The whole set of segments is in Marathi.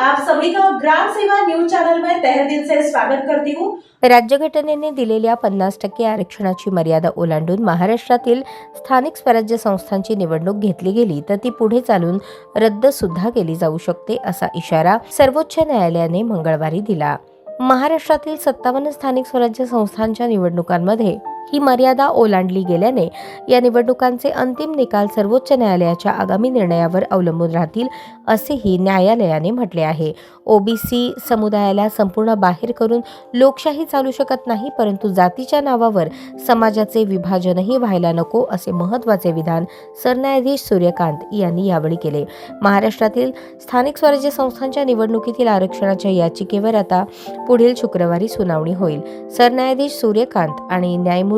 आप सभी का ग्राम सेवा न्यूज चैनल में तहे दिल से स्वागत करती हूँ। राज्यघटनेने दिलेल्या पन्नास टक्के आरक्षणाची मर्यादा ओलांडून महाराष्ट्रातील स्थानिक स्वराज्य संस्थांची निवडणूक घेतली गेली तर ती पुढे चालून रद्द सुद्धा केली जाऊ शकते असा इशारा सर्वोच्च न्यायालयाने मंगळवारी दिला. महाराष्ट्रातील सत्तावन्न स्थानिक स्वराज्य संस्थांच्या निवडणुकांमध्ये ही मर्यादा ओलांडली गेल्याने या निवडणुकांचे अंतिम निकाल सर्वोच्च न्यायालयाच्या आगामी निर्णयावर अवलंबून राहतील असेही न्यायालयाने म्हटले आहे. ओबीसी समुदायाला संपूर्ण बाहेर करून लोकशाही चालू शकत नाही परंतु जातीच्या नावावर समाजाचे विभाजनही व्हायला नको असे महत्त्वाचे विधान सरन्यायाधीश सूर्यकांत यांनी यावेळी केले. महाराष्ट्रातील स्थानिक स्वराज्य संस्थांच्या निवडणुकीतील आरक्षणाच्या याचिकेवर आता पुढील शुक्रवारी सुनावणी होईल. सरन्यायाधीश सूर्यकांत आणि न्यायमूर्ती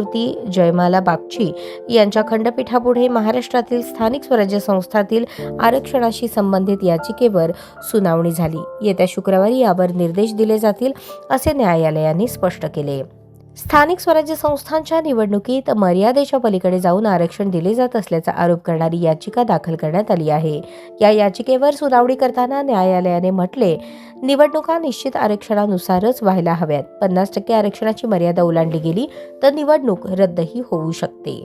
जयमाला बागची यांच्या खंडपीठापुढे महाराष्ट्रातील स्थानिक स्वराज्य संस्थातील आरक्षणाशी संबंधित याचिकेवर सुनावणी झाली. येत्या शुक्रवारी यावर निर्देश दिले जातील असे न्यायालयाने स्पष्ट केले. स्थानिक स्वराज्य संस्थांच्या निवडणुकीत मर्यादेच्या पलीकडे जाऊन आरक्षण दिले जात असल्याचा आरोप करणारी याचिका दाखल करण्यात आली आहे. या याचिकेवर सुनावणी करताना न्यायालयाने म्हटले निवडणुका निश्चित आरक्षणानुसारच व्हायला हव्यात. पन्नास टक्के आरक्षणाची मर्यादा ओलांडली गेली तर निवडणूक रद्दही होऊ शकते.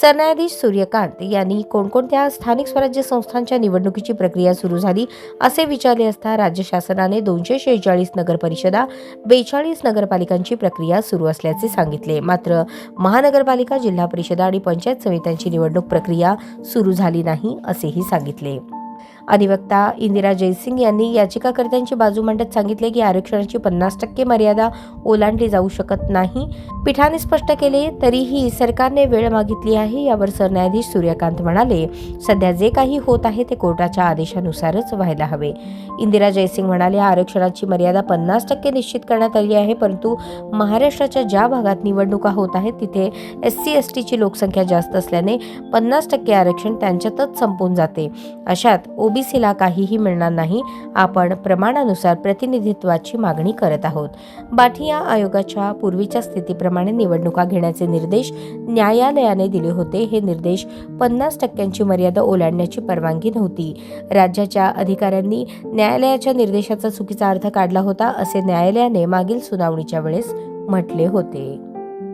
सरन्यायाधीश सूर्यकांत यांनी कोणकोणत्या स्थानिक स्वराज्य संस्थांच्या निवडणुकीची प्रक्रिया सुरू झाली असे विचारले असता राज्य शासनाने दोनशे शेहेचाळीस नगरपरिषदा बेचाळीस नगरपालिकांची प्रक्रिया सुरू असल्याचे सांगितले. मात्र महानगरपालिका जिल्हा परिषदा आणि पंचायत समित्यांची निवडणूक प्रक्रिया सुरू झाली नाही असेही सांगितले. अधिवक्ता इंदिरा जयसिंग यांनी याचिकाकर्त्यांची बाजू मांडत सांगितले की आरक्षणाची पन्नास टक्के मर्यादा ओलांडली जाऊ शकत नाही. पीठाने स्पष्ट केले तरीही सरकारने वेळ मागितली आहे यावर सरन्यायाधीश सूर्यकांत म्हणाले सध्या जे काही होत आहे ते कोर्टाच्या आदेशानुसारच व्हायला हवे. इंदिरा जयसिंग म्हणाले आरक्षणाची मर्यादा पन्नास टक्के निश्चित करण्यात आली आहे परंतु महाराष्ट्राच्या ज्या भागात निवडणुका होत आहेत तिथे एस सी एस टीची लोकसंख्या जास्त असल्याने पन्नास टक्के आरक्षण त्यांच्यातच संपून जाते. अशात ओ ओबीसीला काहीही मिळणार नाही आपण प्रमाणानुसार प्रतिनिधित्वाची मागणी करत आहोत. बाठिया आयोगाच्या पूर्वीच्या स्थितीप्रमाणे निवडणुका घेण्याचे निर्देश न्यायालयाने दिले होते. हे निर्देश पन्नास टक्क्यांची मर्यादा ओलांडण्याची परवानगी नव्हती. राज्याच्या अधिकाऱ्यांनी न्यायालयाच्या निर्देशाचा चुकीचा अर्थ काढला होता असे न्यायालयाने मागील सुनावणीच्या वेळेस म्हटले होते.